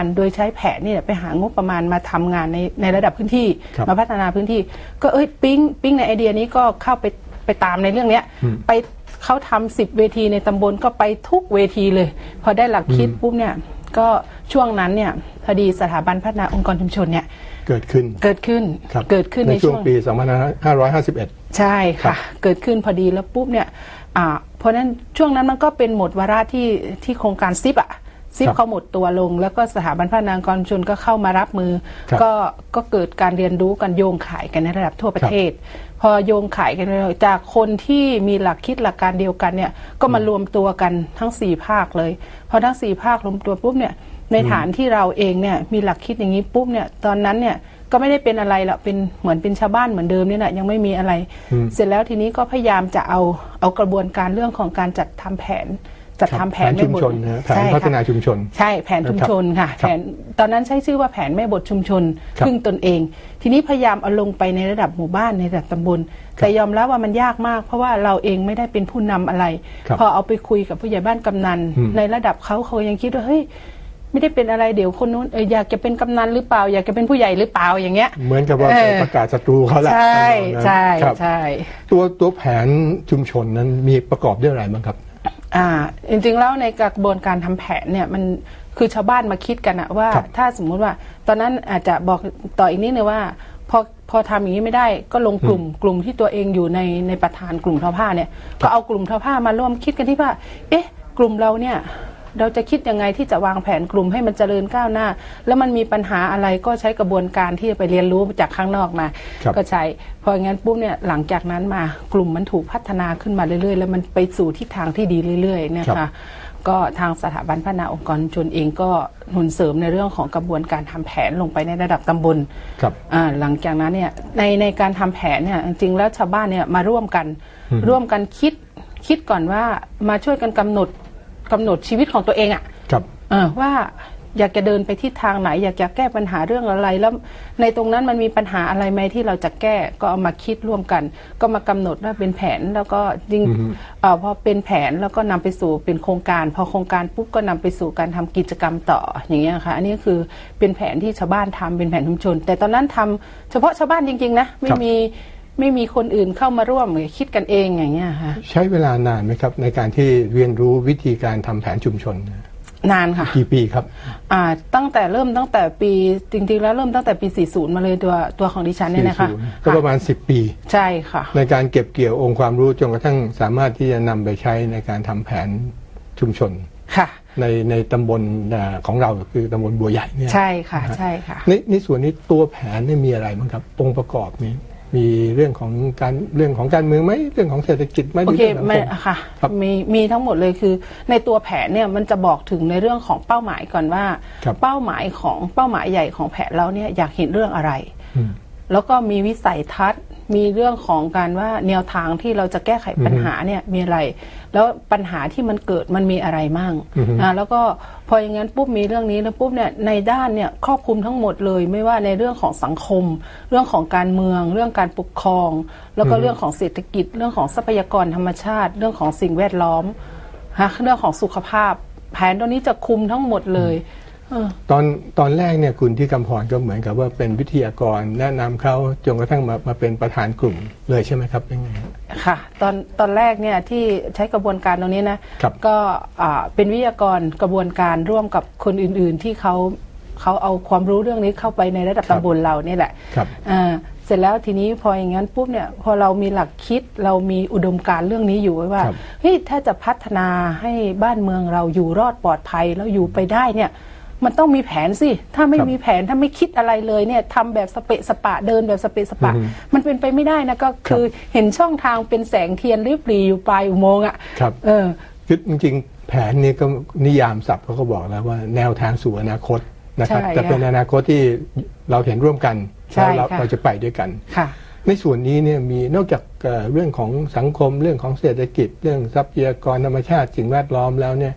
านโดยใช้แผนนี่แหละไปหางบประมาณมาทำงานในในระดับพื้นที่ครับมาพัฒนาพื้นที่ ก็เอ้ยปิ๊งปิ๊งในไอเดียนี้ก็เข้าไปไปตามในเรื่องเนี้ยอืมไปเขาทำสิบเวทีในตำบลก็ไปทุกเวทีเลย พอได้หลักคิดปุ๊บเนี่ยก็ช่วงนั้นเนี่ยพอดีสถาบันพัฒนาองค์กรชุมชนเนี่ยเกิดขึ้นเกิดขึ้นครับเกิดขึ้นในช่ช่ววงงปี 2551 ใช่ครัค่ะบเกิดขึ้นพอดีแล้วปุ๊บเนี่ยอ่าเพราะฉะนั้นช่วงนั้นมันก็เป็นหมดวาระที่ที่โครงการซิปอะ ซิปครับเขาหมดตัวลง แล้วก็สถาบันพัฒนาองค์กรชุมชนก็เข้ามารับมือครับก็ก็เกิดการเรียนรู้กันโยงขายกันในระดับทั่วประเทศ พอโยงขายกันไปจากคนที่มีหลักคิดหลักการเดียวกันเนี่ยก็มารวมตัวกันทั้งสี่ภาคเลยพอทั้งสี่ภาครวมตัวปุ๊บเนี่ยในฐานที่เราเองเนี่ยมีหลักคิดอย่างนี้ปุ๊บเนี่ยตอนนั้นเนี่ยก็ไม่ได้เป็นอะไรหรอกเป็นเหมือนเป็นชาวบ้านเหมือนเดิมนี่แหละยังไม่มีอะไรอืมเสร็จแล้วทีนี้ก็พยายามจะเอาเอากระบวนการเรื่องของการจัดทำแผน จัดครับทำแผนแผนชุมชนแบทนะฮะแผนใช่ค่ะพัฒนาชุมชน ใช่แผนชุมชนค่ะครับแผนตอนนั้นใช้ชื่อว่าแผนแม่บทชุมชนครับพึ่งตนเอง ทีนี้พยายามเอาลงไปในระดับหมู่บ้านในระดับตำบล แต่ยอมรับว่ามันยากมาก เพราะว่าเราเองไม่ได้เป็นผู้นำอะไรครับพอเอาไปคุยกับผู้ใหญ่บ้านกำนันอืมในระดับเขาเขายังคิดว่าเฮ้ยไม่ได้เป็นอะไรเดี๋ยวคนนู้นเอออยากจะเป็นกำนันหรือเปล่า อยากจะเป็นผู้ใหญ่หรือเปล่าอย่างเงี้ย เหมือนกับว่าเออไปประกาศศัตรูเขาแหละใช่ทำนองนั้นใช่ครับใช่ตัวตัวแผนชุมชนนั้นมีประกอบด้วยอะไรบ้างครับ อ่าจริงๆแล้วในกระบวนการทำแผนเนี่ยมันคือชาวบ้านมาคิดกันอะว่า ครับ ถ้าสมมุติว่า ตอนนั้นอาจจะบอกต่ออีกนิดนึงว่าพอพอทำอย่างนี้ไม่ได้ก็ลงกลุ่มกลุ่มที่ตัวเองอยู่ในในประธานกลุ่มทอผ้าเนี่ย ก็เอากลุ่มทอผ้ามาร่วมคิดกันที่ว่า เอ๊ะ กลุ่มเราเนี่ย เราจะคิดยังไงที่จะวางแผนกลุ่มให้มันเจริญก้าวหน้า แล้วมันมีปัญหาอะไรก็ใช้กระบวนการที่จะไปเรียนรู้จากข้างนอกมา ครับก็ใช้พออย่างนั้นปุ๊บเนี่ยหลังจากนั้นมากลุ่มมันถูกพัฒนาขึ้นมาเรื่อยๆ แล้วมันไปสู่ทิศทางที่ดีเรื่อยๆเนะครัคะ บ ก็ทางสถาบันพัฒนาองค์กรชุมชนเองก็หนุนเสริมในเรื่องของกระบวนการทำแผนลงไปในระดับตำบล ครับ อ่าหลังจากนั้นเนี่ยในในการทำแผนเนี่ยจริงๆแล้วชาวบ้านเนี่ยมาร่วมกันอืมร่วมกันคิดคิดก่อนว่ามาช่วยกันกำหนด กำหนดชีวิตของตัวเองอะครับเออว่าอยากจะเดินไปที่ทางไหน อยากจะแก้ปัญหาเรื่องอะไรแล้วในตรงนั้นมันมีปัญหาอะไรไหมที่เราจะแก้ก็เอามาคิดร่วมกัน ก็มากำหนดว่าเป็นแผนแล้วก็จริงอือฮึเออพอเป็นแผนแล้วก็นำไปสู่เป็นโครงการ พอโครงการปุ๊บก็นำไปสู่การทำกิจกรรมต่ออย่างเงี้ยค่ะอันนี้คือเป็นแผนที่ชาวบ้านทำเป็นแผนชุมชน แต่ตอนนั้นทำเฉพาะชาวบ้านจริงๆนะไม่ครับมี ไม่มีคนอื่นเข้ามาร่วมหรือคิดกันเองอย่างเงี้ยค่ะใช้เวลานานไหมครับ ในการที่เรียนรู้วิธีการทำแผนชุมชนนานค่ะกี่ปีครับอ่าตั้งแต่เริ่มตั้งแต่ปีจริงๆแล้วเริ่มตั้งแต่ปี 40 มาเลยตัวตัวของดิฉันเนี่ยนะคะ40ก็ประมาณ 10 ปี ใช่ค่ะ ในการเก็บเกี่ยวองค์ความรู้จนกระทั่งสามารถที่จะนำไปใช้ในการทำแผนชุมชนค่ะในในตำบลอ่าของเราคือตำบลบัวใหญ่เนี่ยใช่ค่ะใช่ค่ะในในส่วนนี้ตัวแผนเนี่ยมีอะไรบ้างครับองค์ประกอบมี มีเรื่องของการเรื่องของการเมืองไหมเรื่องของเศรษฐกิจไหมหโอรือเคเรื่องสังไม่คมค่ะครับมีมีทั้งหมดเลยคือ ในตัวแผนเนี่ยมันจะบอกถึงในเรื่องของเป้าหมายก่อนว่าครับเป้าหมายของเป้าหมายใหญ่ของแผนเราเนี่ยอยากเห็นเรื่องอะไรอืมแล้วก็มีวิสัยทัศน์ มีเรื่องของการว่าแนวทางที่เราจะแก้ไขปัญหาเนี่ยมีอะไร แล้วปัญหาที่มันเกิดมันมีอะไรมั่งอือฮึอ่าแล้วก็พออย่างนั้นปุ๊บมีเรื่องนี้แล้วปุ๊บเนี่ยในด้านเนี่ยครอบคลุมทั้งหมดเลย ไม่ว่าในเรื่องของสังคม เรื่องของการเมือง เรื่องการปกครอง แล้วก็เรื่องของเศรษฐกิจ เรื่องของทรัพยากรธรรมชาติ เรื่องของสิ่งแวดล้อมฮะเรื่องของสุขภาพ แผนตัวนี้จะคุมทั้งหมดเลยเออ ตอนตอนแรกเนี่ยคุณที่กำพรก็เหมือนกับว่าเป็นวิทยากรแนะนำเขาจนกระทั่งมามาเป็นประธานกลุ่มเลยใช่ไหมครับยังไงฮะ ค่ะตอนตอนแรกเนี่ยที่ใช้กระบวนการตรงนี้นะครับก็อ่าเป็นวิทยากรกระบวนการร่วมกับคนอื่นๆที่เขาเขาเอาความรู้เรื่องนี้เข้าไปในระดับครับตำบลเรานี่แหละครับ อ่าเสร็จแล้วทีนี้พออย่างนั้นปุ๊บเนี่ยพอเรามีหลักคิดเรามีอุดมการณ์เรื่องนี้อยู่ไว้ว่าครับ เฮ้ยถ้าจะพัฒนาให้บ้านเมืองเราอยู่รอดปลอดภัยแล้วอยู่ไปได้เนี่ย มันต้องมีแผนสิ ถ้าไม่ครับมีแผนถ้าไม่คิดอะไรเลยเนี่ยทำแบบสเปะสปะเดินแบบสเปะสปะอือฮึมันเป็นไปไม่ได้นะก็คือเห็นช่องทางเป็นแสงเทียนริบหรีอยู่ปลายอุโมงค์อะครับเออคือจริงๆแผนนี้ก็นิยามศัพท์เขาก็บอกแล้วว่าแนวทางสู่อนาคตนะครับใช่แต่เป็นค่ะอนาคตที่เราเห็นร่วมกันใช่แล้วเราค่ะเราจะไปด้วยกันค่ะในส่วนนี้เนี่ยมีนอกจากเอ่อเรื่องของสังคมเรื่องของเศรษฐกิจ เรื่องทรัพยากรธรรมชาติสิ่งแวดล้อมแล้วเนี่ย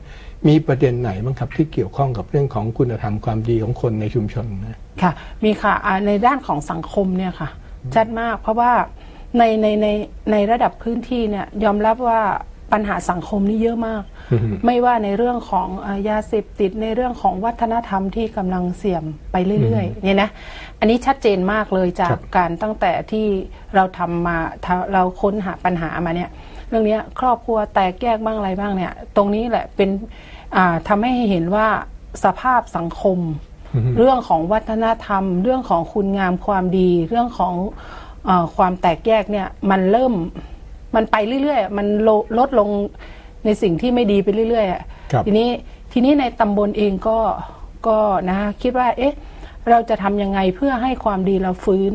มีประเด็นไหนบ้างครับที่เกี่ยวข้องกับเรื่องของคุณธรรมความดีของคนในชุมชนนะ ค่ะ มีค่ะอ่าในด้านของสังคมเนี่ยค่ะ ชัดมากเพราะว่าในในในในระดับพื้นที่เนี่ยยอมรับว่าปัญหาสังคมนี่เยอะมาก อือฮึ ไม่ว่าในเรื่องของเอ่อยาเสพติดในเรื่องของวัฒนธรรมที่กำลังเสื่อมไปเรื่อยๆเนี่ยนะอันนี้ชัดเจนมากเลยจาครักบการตั้งแต่ที่เราทำมาทาเราค้นหาปัญหามาเนี่ยเรื่องเนี้ยครอบครัวแตกแยกบ้างอะไรบ้างเนี่ย ตรงนี้แหละเป็นอ่าทำให้เห็นว่าสภาพสังคมอือฮึเรื่องของวัฒนธรรม เรื่องของคุณงามความดี เรื่องของเออความแตกแยกเนี่ยมันเริ่มมันไปเรื่อยๆอะมันโลลดลงในสิ่งที่ไม่ดีไปเรื่อยๆอะครับทีนี้ทีนี้ในตำบลเองก็ก็นะคิดว่า เอ๊ะ เราจะทำยังไงเพื่อให้ความดีเราฟื้น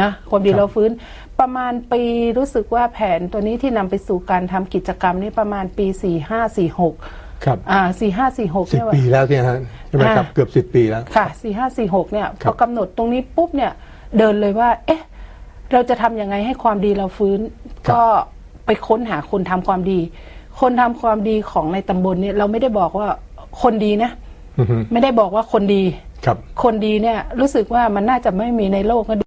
นะความดีครับเราฟื้นประมาณปีรู้สึกว่าแผนตัวนี้ที่นำไปสู่การทำกิจกรรมนี้ประมาณปีสี่ห้าสี่หกครับอ่าสี่ห้าสี่หกสิบเนี่ยปีแล้วเนี่ยฮะใช่ไหมครับอ่าเกือบสิบปีแล้วค่ะสี่ห้าสี่หกเนี่ยคพรับอกำหนดตรงนี้ปุ๊บเนี่ยเดินเลยว่า เอ๊ะ เราจะทำยังไงให้ความดีเราฟื้น ก็ไปค้นหาคนทำความดี คนทำความดีของในตำบลเนี่ยเราไม่ได้บอกว่าคนดีนะอือฮึไม่ได้บอกว่าคนดีครับ คนดีเนี่ยรู้สึกว่ามันน่าจะไม่มีในโลกก็ดี